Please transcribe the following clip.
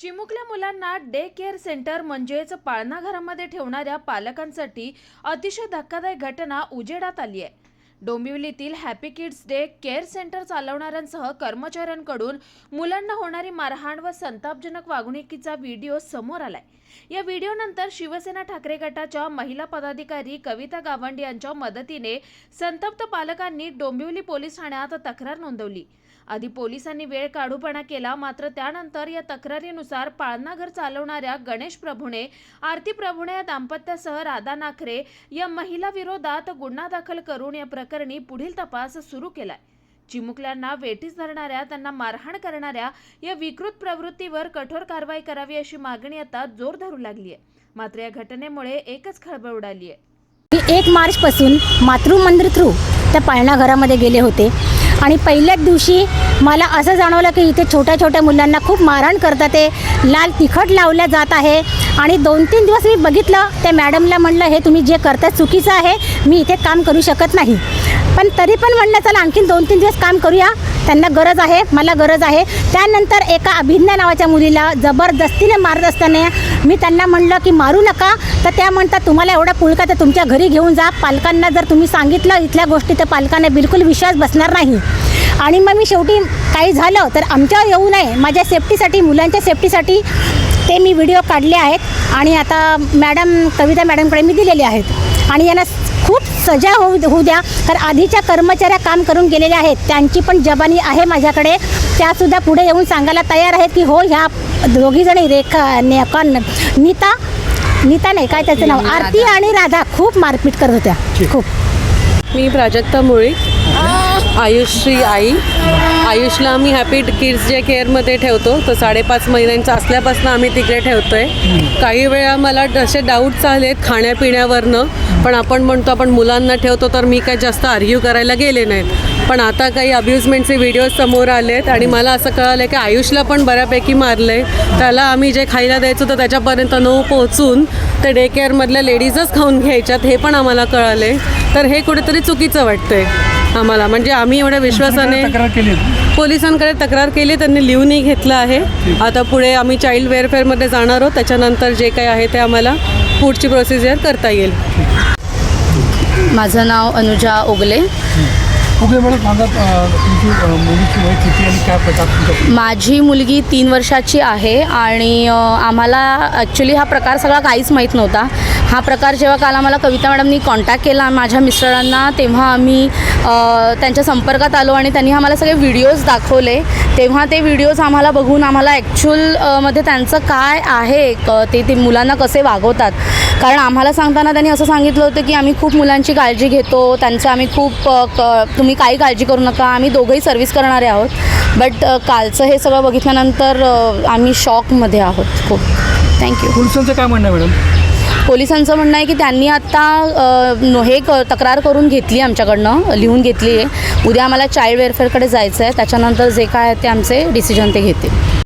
चिमुकल्या मुलांना day care centre म्हणजेच पाळणाघरामध्ये ठेवणाऱ्या पालकांसाठी अतिशय धक्कादायक घटना उजेडात आली आहे. डोंबिवलीतील happy kids day care centre चालवणाऱ्यांसह कर्मचाऱ्यांकडून मुलांना होणारी मारहाण व संतापजनक वागणुकीचा व्हिडिओ समोर आलाय. या व्हिडिओनंतर शिवसेना ठाकरे गटाच्या महिला पदाधिकारी कविता गावंड यांच्या मदतीने संतप्त पालकांनी डोंबिवली पोलीस ठाण्यात तक्रार नोंदवली. आधी पोलिसांनी वेळ काढूपणा केला मात्र त्यानंतर या तक्रारीनुसार पाळणाघर चालवणाऱ्या गणेश प्रभुणे आरती प्रभुणे या दाम्पत्यासह राधा नाखरे या महिला विरोधात गुन्हा दाखल करून या प्रकरणी पुढील तपास सुरू केलाय. चिमुकल्यांना वेठीस धरणाऱ्या त्यांना मारहाण करणाऱ्या या विकृत प्रवृत्तीवर कठोर कारवाई करावी अशी मागणी आता जोर धरू लागली आहे मात्र या घटनेमुळे एकच खळबळ उडाली आहे मी एक मार्चपासून मातृमंदिर थ्रू त्या पाळणा घरामध्ये गेले होते. आणि पहिल्याच दिवशी मला असं जाणवलं की इथे छोट्या छोट्या मुलांना खूप मारहाण करतात ते. लाल तिखट लावल्या जात आहे. आणि दोन तीन दिवस मी बघितलं त्या मॅडमला म्हणलं हे तुम्ही जे करता चुकीचं आहे. मी इथे काम करू शकत नाही. पण तरी पण म्हणलं चला आणखीन दोन तीन दिवस काम करूया. त्यांना गरज आहे मला गरज आहे. त्यानंतर एका अभिज्ञा नावाच्या मुलीला जबरदस्तीने मारत असताना मी त्यांना म्हणलं की मारू नका. तर त्या म्हणतात तुम्हाला एवढा पुळका तर तुमच्या घरी घेऊन जा. पालकांना जर तुम्ही सांगितलं इथल्या गोष्टी तर पालकांना बिलकुल विश्वास बसणार नाही. आणि मग मी शेवटी काही झालं तर आमच्यावर येऊ नये. माझ्या सेफ्टीसाठी मुलांच्या सेफ्टीसाठी ते मी व्हिडिओ काढले आहेत. आणि आता मॅडम कविता मॅडमकडे मी दिलेले आहेत. आणि यांना सजा होऊ होऊ द्या. तर आधीच्या कर्मचाऱ्या काम करून गेलेल्या आहेत. त्यांची पण जबानी आहे माझ्याकडे. त्यासुद्धा पुढे येऊन सांगायला तयार आहेत की हो ह्या दोघीजणी रेखा ने नीता नीता नाही काय त्याचं नाव? आरती आणि राधा खूप मारपीट करत होत्या. खूप. मी प्राजक्ता मुळी. आयुषची आई. आयुषला आम्ही हॅपी किड्स जे केअरमध्ये ठेवतो. तर साडेपाच महिन्यांचा असल्यापासून आम्ही तिकडे ठेवतो आहे काही वेळा मला असे डाऊट्स आलेत खाण्यापिण्यावरनं. पण आपण म्हणतो आपण मुलांना ठेवतो तर मी काय जास्त आर्ग्यू करायला गेले नाहीत. पण आता काही अब्युजमेंटचे व्हिडिओज समोर आलेत आणि मला असं कळलं की आयुषला पण बऱ्यापैकी मारलं आहे त्याला आम्ही जे खायला द्यायचो तर त्याच्यापर्यंत न पोहोचून ते डे केअरमधल्या लेडीजच खाऊन घ्यायच्यात हे पण आम्हाला कळाले तर हे कुठेतरी चुकीचं वाटतंय. आम्हाला. म्हणजे आम्ही एवढ्या विश्वासाने तक्रार केली होती. पोलिसांकडे तक्रार केली त्यांनी लिहूनही घेतलं आहे. आता पुढे आम्ही चाइल्ड वेलफेअरमध्ये जाणार आहोत. त्याच्यानंतर जे काही आहे ते आम्हाला पुढची प्रोसिजर करता येईल. माझं नाव अनुजा ओगले. माझी मुलगी तीन वर्षाची आहे आणि आम्हाला ॲक्च्युली हा प्रकार सगळा काहीच माहीत नव्हता. हा प्रकार जेव्हा काल आम्हाला कविता मॅडमनी कॉन्टॅक्ट केला माझ्या मिस्टरांना तेव्हा आम्ही त्यांच्या संपर्कात आलो आणि त्यांनी आम्हाला सगळे व्हिडिओज दाखवले. तेव्हा ते व्हिडिओज आम्हाला बघून आम्हाला ॲक्च्युअलमध्ये त्यांचं काय आहे क- ते ते मुलांना कसे वागवतात. कारण आम्हाला सांगताना त्यांनी असं सांगितलं होतं की आम्ही खूप मुलांची काळजी घेतो त्यांचं आम्ही खूप क तुम्ही काही काळजी करू नका आम्ही दोघंही सर्व्हिस करणारे आहोत. बट कालचं हे सगळं बघितल्यानंतर आम्ही शॉकमध्ये आहोत. खूप. थँक्यू पोलिसांचं काय म्हणणं मॅडम? पोलिसांचं म्हणणं आहे की त्यांनी आत्ता हे क तक्रार करून घेतली आमच्याकडनं लिहून घेतली आहे. उद्या आम्हाला चाइल्ड वेलफेअरकडे जायचं आहे त्याच्यानंतर जे काय आहे ते आमचे डिसिजन ते घेतील.